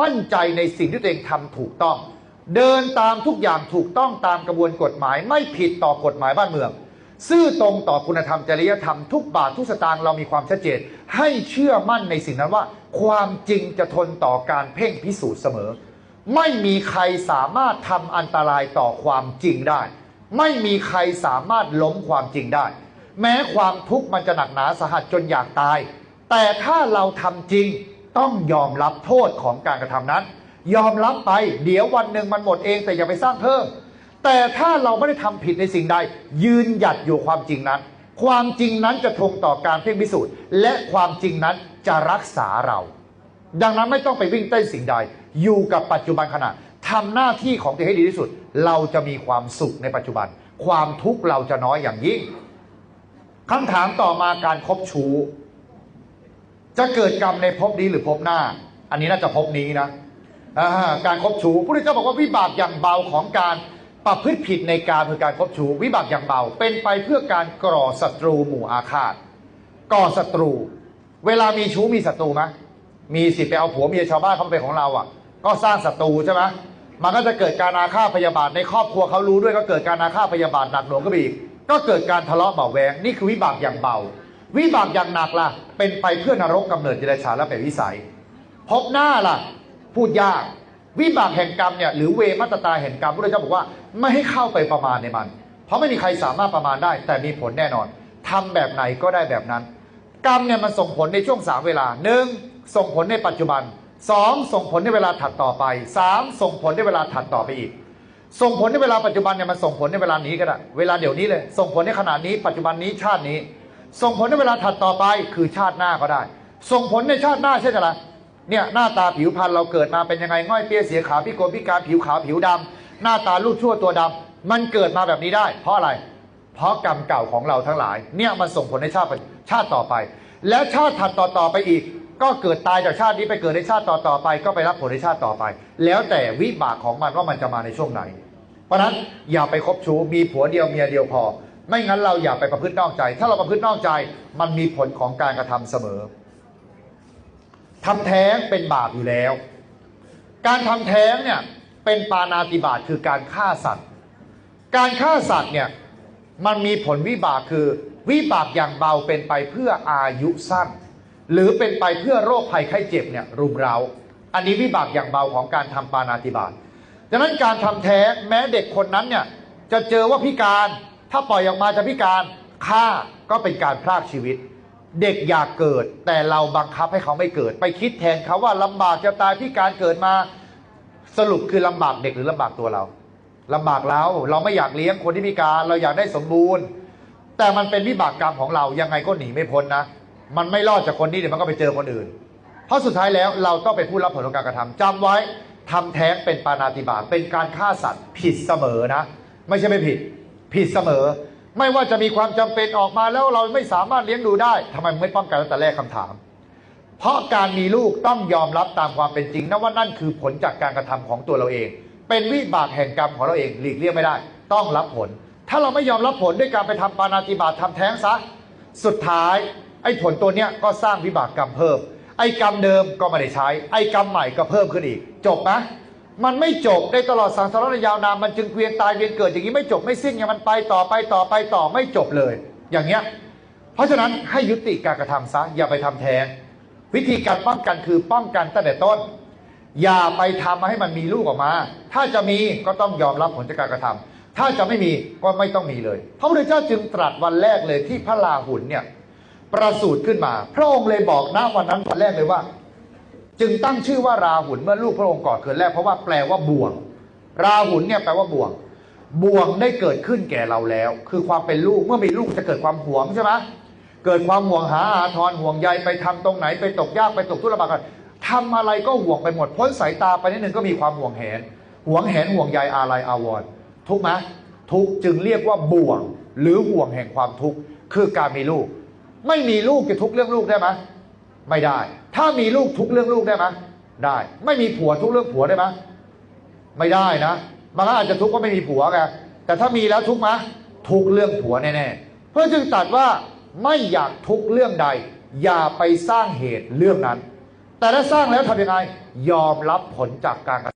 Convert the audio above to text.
มั่นใจในสิ่งที่ตัวเองทำถูกต้อง เดินตามทุกอย่างถูกต้องตามกระบวนกฎหมาย ไม่ผิดต่อกฎหมายบ้านเมือง ซื่อตรงต่อคุณธรรมจริยธรรมทุกบาททุกสตางค์เรามีความชัดเจน ให้เชื่อมั่นในสิ่งนั้นว่า ความจริงจะทนต่อการเพ่งพิสูจน์เสมอ ไม่มีใครสามารถทำอันตรายต่อความจริงได้ ไม่มีใครสามารถล้มความจริงได้ แม้ความทุกข์มันจะหนักหนาสาหัสจนอยากตาย แต่ถ้าเราทำจริง ต้องยอมรับโทษของการกระทำนั้น ยอมรับไป เดี๋ยววันหนึ่งมันหมดเองแต่อย่าไปสร้างเพิ่ม แต่ถ้าเราไม่ได้ทำผิดในสิ่งใด ยืนหยัดอยู่ความจริงนั้น ความจริงนั้นจะทงต่อการเพ่งพิสูจน์ และความจริงนั้นจะรักษาเรา ดังนั้นไม่ต้องไปวิ่งเต้นสิ่งใด อยู่กับปัจจุบันขณะทำหน้าที่ของตัวเองให้ดีที่สุด เราจะมีความสุขในปัจจุบัน ความทุกข์เราจะน้อยอย่างยิ่งคำถามต่อมาการคบชู้ จะเกิดกรรมในภพนี้หรือภพหน้า อันนี้น่าจะภพนี้นะการคบชู้พระพุทธเจ้าบอกว่าวิบากอย่างเบาของการประพฤติผิดในการคือการคบชู้วิบากอย่างเบา เป็นไปเพื่อการก่อศัตรูหมู่อาฆาตก่อศัตรู เวลามีชู้มีศัตรูไหมมีสิไปเอาผัวเมียชาวบ้านเขามาเป็นของเราอะ ก็สร้างศัตรูใช่ไหมมันก็จะเกิดการอาฆาตพยาบาทในครอบครัวเขารู้ด้วยก็เกิดการอาฆาตพยาบาทหนักหน่วงก็ไปอีก ก็เกิดการทะเลาะเบาแวงนี่คือวิบากอย่างเบา วิบากอย่างหนักล่ะ เป็นไปเพื่อนรกกำเนิดเดรัจฉานและเป็นวิสัย พบหน้าล่ะ พูดยาก วิบากแห่งกรรมเนี่ยหรือเวมัตตาแห่งกรรมพระเจ้าบอกว่า ไม่ให้เข้าไปประมาณในมัน เพราะไม่มีใครสามารถประมาณได้ แต่มีผลแน่นอนทำแบบไหนก็ได้แบบนั้น กรรมเนี่ยมันส่งผลในช่วงสามเวลาหนึ่งส่งผลในปัจจุบันสองส่งผลในเวลาถัดต่อไปสามส่งผลในเวลาถัดต่อไปอีก ส่งผลในเวลาปัจจุบันเนี่ยมันส่งผลในเวลานี้ก็ได้เวลาเดี๋ยวนี้เลย ส่งผลในขณะนี้ปัจจุบันนี้ชาตินี้ ส่งผลในเวลาถัดต่อไปคือชาติหน้าก็ได้ ส่งผลในชาติหน้าเช่นอะไรเนี่ยหน้าตาผิวพรรณเราเกิดมาเป็นยังไงง่อยเปี้ยเสียขาวพิกลพิการผิวขาวผิวดำหน้าตาลูกชั่วตัวดำมันเกิดมาแบบนี้ได้ เพราะอะไร เพราะกรรมเก่าของเราทั้งหลาย เนี่ยมันส่งผลในชาติชาติต่อไป แล้วชาติถัดต่อๆไปอีก ก็เกิดตายจากชาตินี้ไปเกิดในชาติต่อๆไป ก็ไปรับผลในชาติต่อไป แล้วแต่วิบากของมันว่ามันจะมาในช่วงไหน เพราะนั้นอย่าไปคบชู้มีผัวเดียวเมียเดียวพอ ไม่งั้นเราอย่าไปประพฤตินอกใจ ถ้าเราประพฤตินอกใจมันมีผลของการกระทำเสมอทำแท้งเป็นบาปอยู่แล้ว การทำแท้งเนี่ยเป็นปานาติบาตคือการฆ่าสัตว์ การฆ่าสัตว์เนี่ยมันมีผลวิบากคือวิบากอย่างเบาเป็นไปเพื่ออายุสั้น หรือเป็นไปเพื่อโรคภัยไข้เจ็บเนี่ยรุมเร้า อันนี้วิบากอย่างเบาของการทำปานาติบาตดังนั้นการทำแท้งแม้เด็กคนนั้นเนี่ยจะเจอว่าพิการ ถ้าปล่อยออกมาจะพิการฆ่าก็เป็นการพรากชีวิต เด็กอยากเกิด แต่เราบังคับให้เขาไม่เกิด ไปคิดแทนเขาว่าลำบากจะตายพิการเกิดมาสรุปคือลำบากเด็กหรือลำบากตัวเราลำบากเราเราไม่อยากเลี้ยงคนที่พิการเราอยากได้สมบูรณ์ แต่มันเป็นวิบากกรรมของเรายังไงก็หนีไม่พ้นนะ มันไม่รอดจากคนนี้เดี๋ยวมันก็ไปเจอคนอื่น เพราะสุดท้ายแล้วเราต้องเป็นผู้รับผลของการกระทำจำไว้ทำแท้งเป็นปานาติบาเป็นการฆ่าสัตว์ผิดเสมอนะ ไม่ใช่ไม่ผิด ผิดเสมอ ไม่ว่าจะมีความจำเป็นออกมาแล้วเราไม่สามารถเลี้ยงดูได้ทำไมไม่ป้องกันตั้งแต่แรกคำถาม เพราะการมีลูกต้องยอมรับตามความเป็นจริงนะว่านั่นคือผลจากการกระทำของตัวเราเอง เป็นวิบากแห่งกรรมของเราเองหลีกเลี่ยงไม่ได้ ต้องรับผล ถ้าเราไม่ยอมรับผลด้วยการไปทำปานาติบาตทำแท้งซะสุดท้ายไอ้ผลตัวเนี้ยก็สร้างวิบากกรรมเพิ่มไอ้กรรมเดิมก็ไม่ได้ใช้ ไอ้กรรมใหม่ก็เพิ่มขึ้นอีก จบไหม มันไม่จบได้ตลอดสังสารวัฏยาวนานมันจึงเวียนตายเวียนเกิดอย่างนี้ไม่จบไม่สิ้นอย่างมันไปต่อไปต่อไปต่อไม่จบเลย อย่างเงี้ย เพราะฉะนั้นให้ยุติการกระทำซะอย่าไปทำแท้งวิธีการป้องกันคือป้องกันตั้งแต่ต้น อย่าไปทำให้มันมีลูกออกมา ถ้าจะมีก็ต้องยอมรับผลจากการกระทำถ้าจะไม่มีก็ไม่ต้องมีเลยพระพุทธเจ้าจึงตรัสวันแรกเลยที่พระลาหุนเนี่ยประสูติขึ้นมา พระองค์เลยบอกนะวันนั้นวันแรกเลยว่า จึงตั้งชื่อว่าราหุนเมื่อลูกพระองค์ก่อเกิดแรกเพราะว่าแปลว่าบ่วง ราหุนเนี่ยแปลว่าบ่วง บ่วงได้เกิดขึ้นแก่เราแล้ว คือความเป็นลูกเมื่อมีลูกจะเกิดความหวงใช่ไหมเกิดความห่วงหาอาทรห่วงใยไปทำตรงไหนไปตกยากไปตกทุรบากันทำอะไรก็ห่วงไปหมดพ้นสายตาไปนิดนึงก็มีความห่วงแหนห่วงแหนห่วงใยอาลัยอาวรทุกไหมทุกจึงเรียกว่าบ่วง หรือห่วงแห่งความทุกข์คือการมีลูก ไม่มีลูกจะทุกเรื่องลูกได้ไหม ไม่ได้ ถ้ามีลูกทุกเรื่องลูกได้ไหมได้ ไม่มีผัวทุกเรื่องผัวได้ไหมไม่ได้นะบางครั้งอาจจะทุกข์ว่าไม่มีผัวไงแต่ถ้ามีแล้วทุกข์ไหมทุกเรื่องผัวแน่ๆเพื่อจึงตัดว่าไม่อยากทุกเรื่องใด อย่าไปสร้างเหตุเรื่องนั้น แต่ถ้าสร้างแล้วทำยังไง ยอมรับผลจากการกระ